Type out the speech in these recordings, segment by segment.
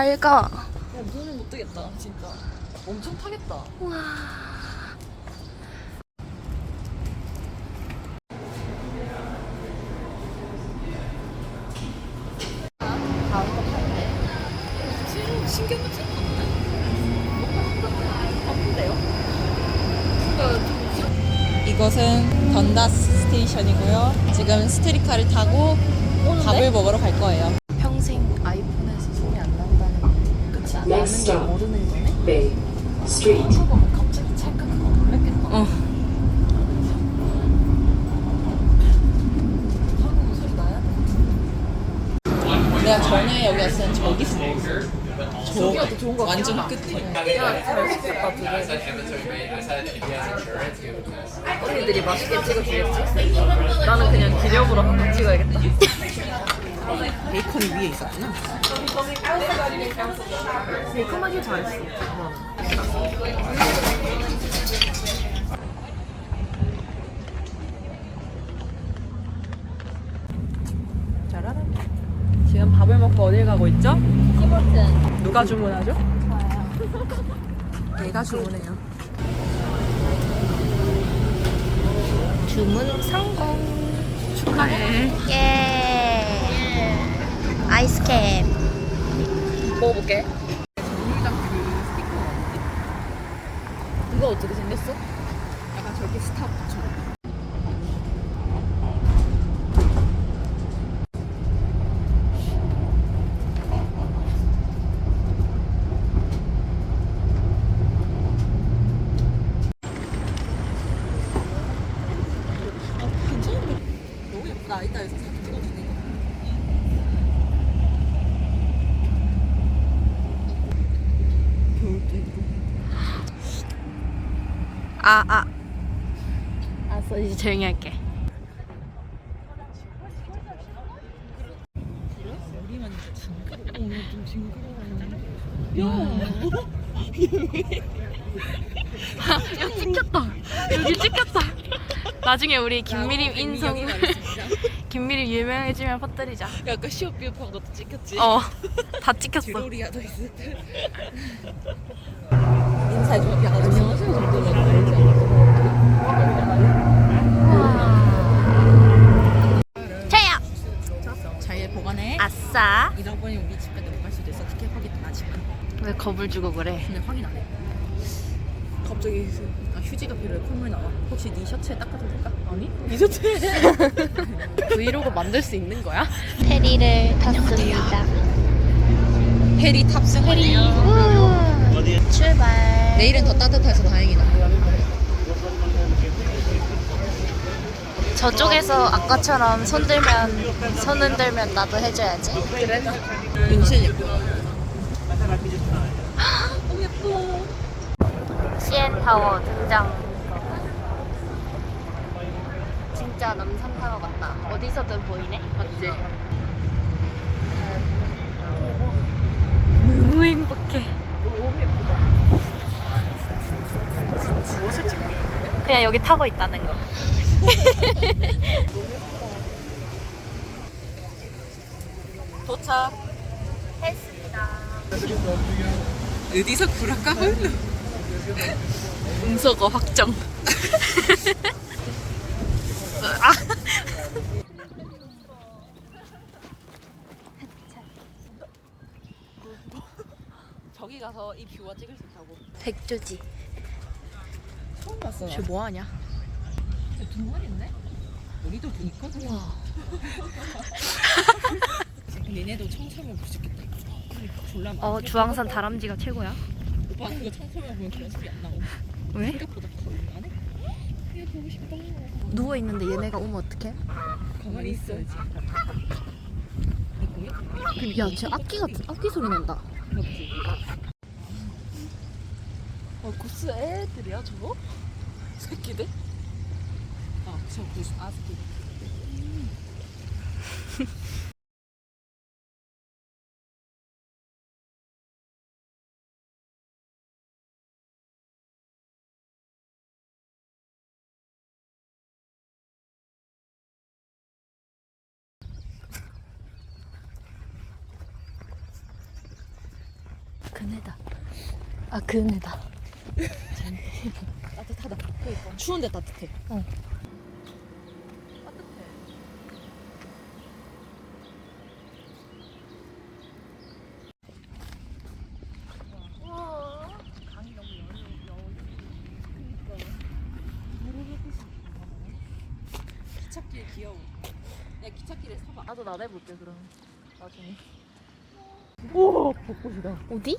밝아. 야 눈을 못 뜨겠다 진짜. 엄청 타겠다. 와. 신경 이것은 던다스 스테이션이고요. 지금 스테리카를 타고 밥을 먹으러 갈 거예요. 평생 아이폰에서 소리 안 그치 나는 Next 게 stop. 모르는 거네. Bay Street. 갑자기 찰칵하고 놀랬겠다. 어. 한국 소리 나야? 내가 전에 여기 왔을 땐 저기서 먹었어. 저기가 더 좋은 거 같아. 완전 끝에. 언니들이 맛있게 찍어주겠지? 나는 그냥 기념으로 한번 찍어야겠다. 베이컨이 위에 있었구나. 베이컨 맛이 잘했어. 짜라란. 지금 밥을 먹고 어딜 가고 있죠? 티버튼. 누가 주문하죠? 내가 주문해요. 주문 성공. 축하해. 예. 아이스캠. 먹어볼게. 정류장 그 스티커가 뭔데? 이거 어떻게 생겼어? 약간 저렇게 스타벅처럼. 아, 괜찮은데? 너무 예쁘다. 이따 여기서 사진 찍어주네. 겨울도 있고. 아 아. 알았어 이제 조용히 할게. 야, 야 찍혔다. 여기 찍혔다. 나중에 우리 김미림 인성 김미림 유명해지면 퍼뜨리자. 약간 시옷비읍한 것도 찍혔지. 어. 다 찍혔어. 드로리가 더 있을 때. 안녕하세요 알지. 잘 보관해. 아싸. 잃어버린 우리 집까지 못 갈 수도 있어. 티켓 확인 안 하지만. 왜 겁을 주고 그래? 근데 확인 안 해. 갑자기 아, 휴지가 필요해. 콧물 나와. 혹시 네 셔츠에 닦아도 될까? 아니? 네 셔츠에. 브이로그 만들 수 있는 거야? 페리를 탔습니다. 해리 탑승 완료. 우, 출발. 내일은 더 따뜻해서 다행이다. 저쪽에서 아까처럼 손 들면 손 흔들면 나도 해줘야지. 그래? 문신 예뻐. 너무 예뻐. CN 타워 등장. 진짜 남산 타워 같다. 어디서든 보이네. 맞지? 너무 행복해. 무엇을 찍고 있는데? 그냥 여기 타고 있다는 거. 도착. 했습니다. 어디서 구라까 흘러? 음소거 확정. 아. 저기 뷰와 찍을 수 있다고. 백조지. 처음 봤어. 쟤 뭐하냐? 두 마리인데? 우리도 돈 있거든. 와. 니네도 청소면. 그러니까 졸라 많아. 어 주황산 다람쥐가 최고야. 오빠는 그거 청소면 보면 그런 소리 안 나고. 왜? 생각보다 거의 안 해. 이거 보고 싶다. 누워 있는데 얘네가 오면 어떡해? 가만히 있어야지. 이거야? 야, 쟤 악기 같은 악기 소리 난다. 어, 고스 애들이야 저거? 새끼들? 아, 저 고스 아새끼 그네다. 아, 그네다. 따뜻하다. 그러니까. 추운데 따뜻해. 어. 따뜻해. 강이 너무 여. 기찻길 귀여워. 야 기찻길에 서봐. 나도 나대볼게 그럼. 나중에. 오 벚꽃이다. 어디?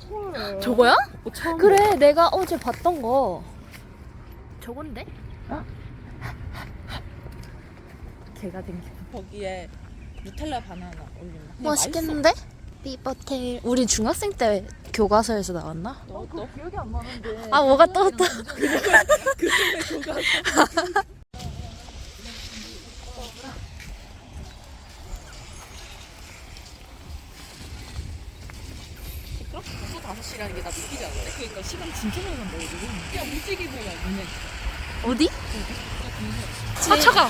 저거야? 어, 처음 그래 내가 어제 봤던 거. 저건데? 개가 된 기분. 거기에 누텔라 바나나 올린다. 근데 맛있겠는데? 삐버테일. 우리 중학생 때 교과서에서 나왔나? 맛있어. 너, 너 기억이 안 나는데. 아 뭐가 또 또. 그림의 교과서. 시끄럽? 벌써 다섯 시라는 게 나 믿기지 않는데? 그러니까 시간 진짜 많이 간다 요즘. 야 무지개 보야 눈에. 어디? 사차가.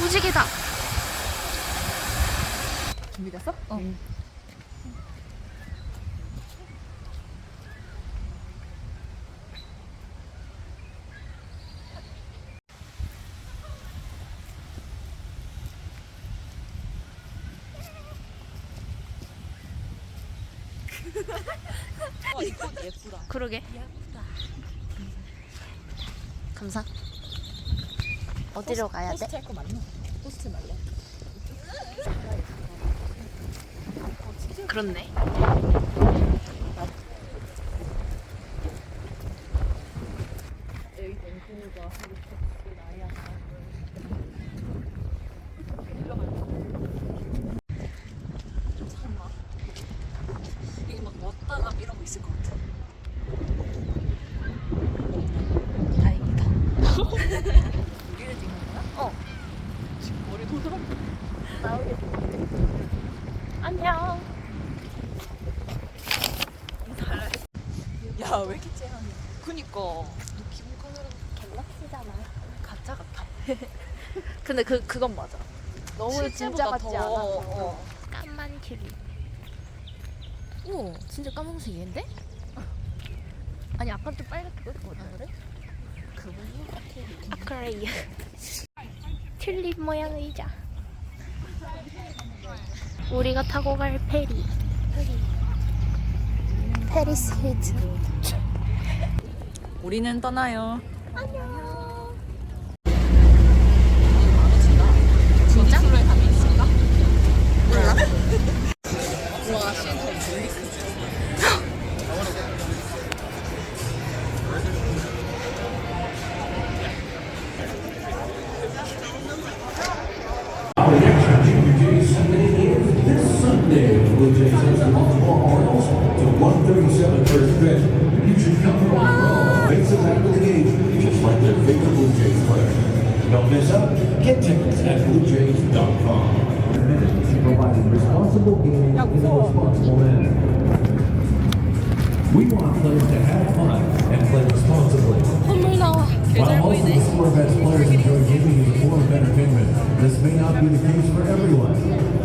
무지개다. 준비됐어? 어. 응. 와 이거 예쁘다. 그러게. 감사. 어디로 가야 돼? 포스트 할거 맞나? 포스트 말래. 그렇네. 여기 뱅크가 나야. 참나. 이게 막 왔다가 이러고 있을 것 같아. 다행이다. 우리를 찍는 거야? 어. 지금 머리 도드라. 안녕. 야, 왜 이렇게 쨍하냐. 그니까. 너 기본 카메라 갤럭시잖아. 가짜 같아. 근데 그 그건 맞아. 너무 진짜 같지 더, 않아. 어. 까만 큐리. 오, 진짜 까만색인데? 아니 아까 좀 빨갛게 보였거든. 그래? 아 그래요. 튤립 모양 의자. 우리가 타고 갈 페리. 페리. 페리스 힐즈. 우리는 떠나요. 안녕. 진짜? 몰라. DJs.com. Providing responsible gaming in a responsible manner. We want players to have fun and play responsibly. While most of the Score Bets players enjoy gaming as a form of entertainment, this may not be the case for everyone.